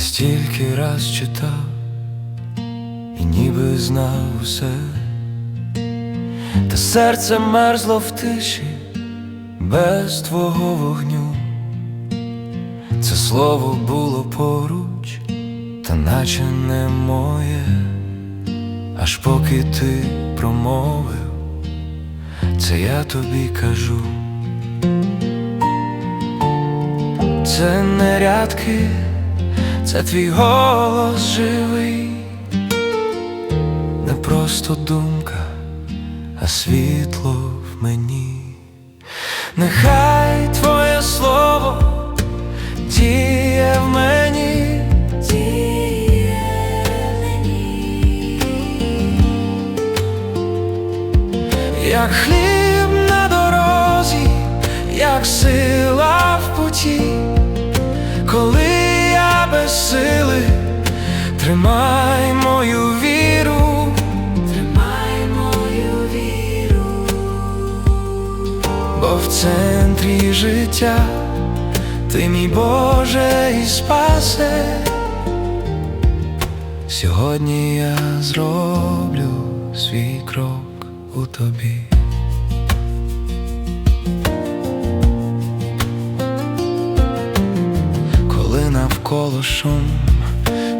стільки раз читав і ніби знав усе, та серце мерзло в тиші без твого вогню. Це слово було поруч, та наче не моє, аж поки ти промовив, це я тобі кажу. Це не рядки, це твій голос живий, не просто думка, а світло в мені. Нехай твоє слово діє в мені, як хліб на дорозі, як сила в путі, сили, тримай мою віру, Тримай мою віру, бо в центрі життя ти мій Боже і спасе. Сьогодні я зроблю свій крок у тобі. Навколо шум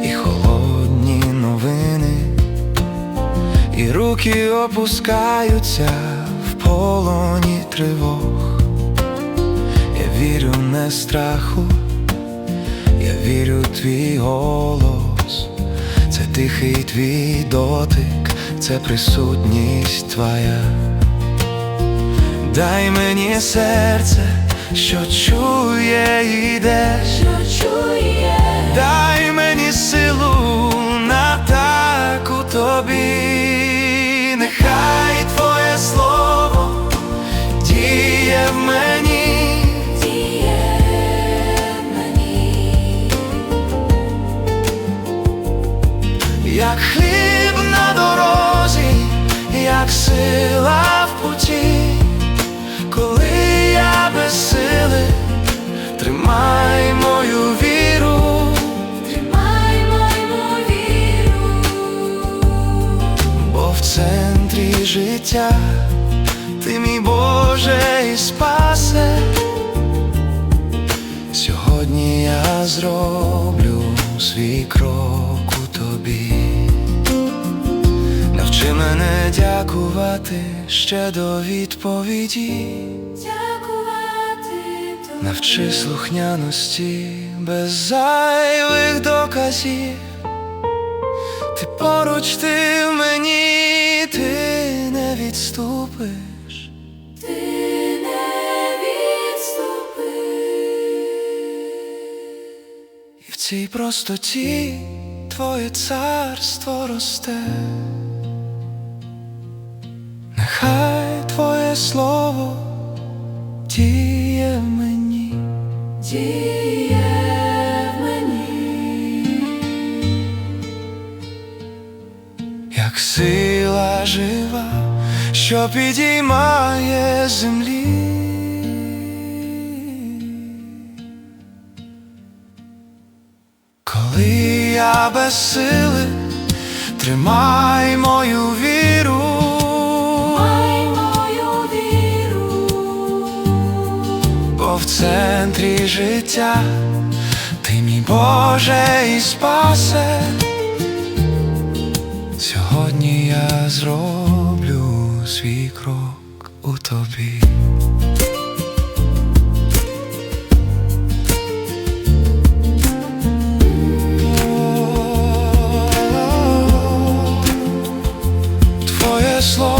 і холодні новини, і руки опускаються в полоні тривог. Я вірю не страху, я вірю в твій голос, це тихий твій дотик, це присутність твоя. Дай мені серце, що чує і йде. що чує, Дай мені силу на таку тобі, нехай твоє слово діє в мені, діє в мені, як хліб на дорозі, як сила в путі, в центрі життя ти мій Боже і спасе. Сьогодні я зроблю свій крок у тобі. Навчи мене дякувати ще до відповіді. дякувати Навчи слухняності без зайвих доказів. Ти поруч ти в мені, ти не відступиш. ти не відступи, І в цій простоті твоє царство росте. Нехай твоє слово діє в мені. діє сила жива, що підіймає землі. Коли я без сили, тримай мою віру, май мою віру, бо в центрі життя ти мій Боже і спасе. Сьогодні я зроблю свій крок у тобі. Твоє слово